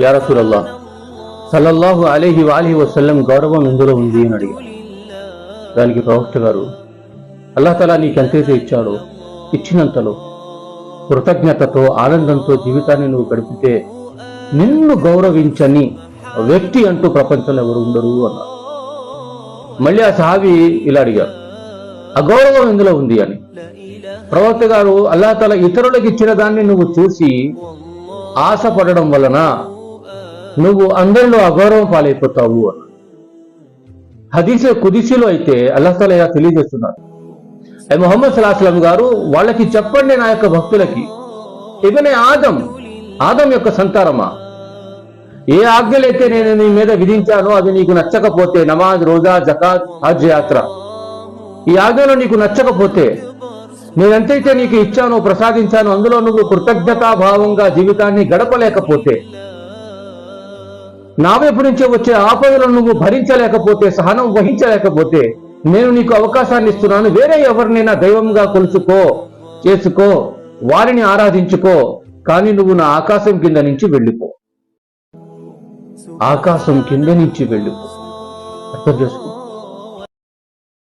యారసూలల్లా సల్లల్లాహు అలీహి వాలిహి వసల్లం గౌరవం ఎందులో ఉంది? అని అడిగారు దానికి ప్రవక్త గారు అల్లాహ్ తలా నీకు ఎంతైతే ఇచ్చాడో ఇచ్చినంతలో కృతజ్ఞతతో ఆనందంతో జీవితాన్ని నువ్వు గడిపితే నిన్ను గౌరవించని వ్యక్తి అంటూ ప్రపంచంలో ఎవరు ఉండరు అన్నారు. మళ్ళీ ఆ సహాబి ఇలా అడిగారు అగౌరవం ఎందులో ఉంది? అని. ప్రవక్త గారు అల్లా తల ఇతరులకు ఇచ్చిన దాన్ని నువ్వు చూసి ఆశపడడం వలన నువ్వు అందరిలో అగౌరవం పాలైపోతావు హదీసే కుదిసిలో అయితే అల్లాహ్ ఇలా తెలియజేస్తున్నారు అయి మొహమ్మద్ సలాహం గారు వాళ్ళకి చెప్పండి నా యొక్క భక్తులకి. ఇవనే ఆదం ఆదం యొక్క సంతారమా ఏ ఆజ్ఞలైతే నేను నీ మీద విధించానో అది నీకు నచ్చకపోతే నమాజ్ రోజా జకాత్ హజ్ యాత్ర. ఈ ఆజ్ఞలో నీకు నచ్చకపోతే నేనెంతైతే నీకు ఇచ్చానో ప్రసాదించానో అందులో నువ్వు కృతజ్ఞతాభావంగా జీవితాన్ని గడపలేకపోతే నా వైపు నుంచే వచ్చే ఆపదలను నువ్వు భరించలేకపోతే సహనం వహించలేకపోతే నేను నీకు అవకాశాన్ని ఇస్తున్నాను. వేరే ఎవరినైనా దైవంగా కొలుచుకో చేసుకో వారిని ఆరాధించుకో కానీ నువ్వు నా ఆకాశం కింద నుంచి వెళ్ళిపో. ఆకాశం కింద నుంచి వెళ్ళిపో. అర్థం చేసుకో.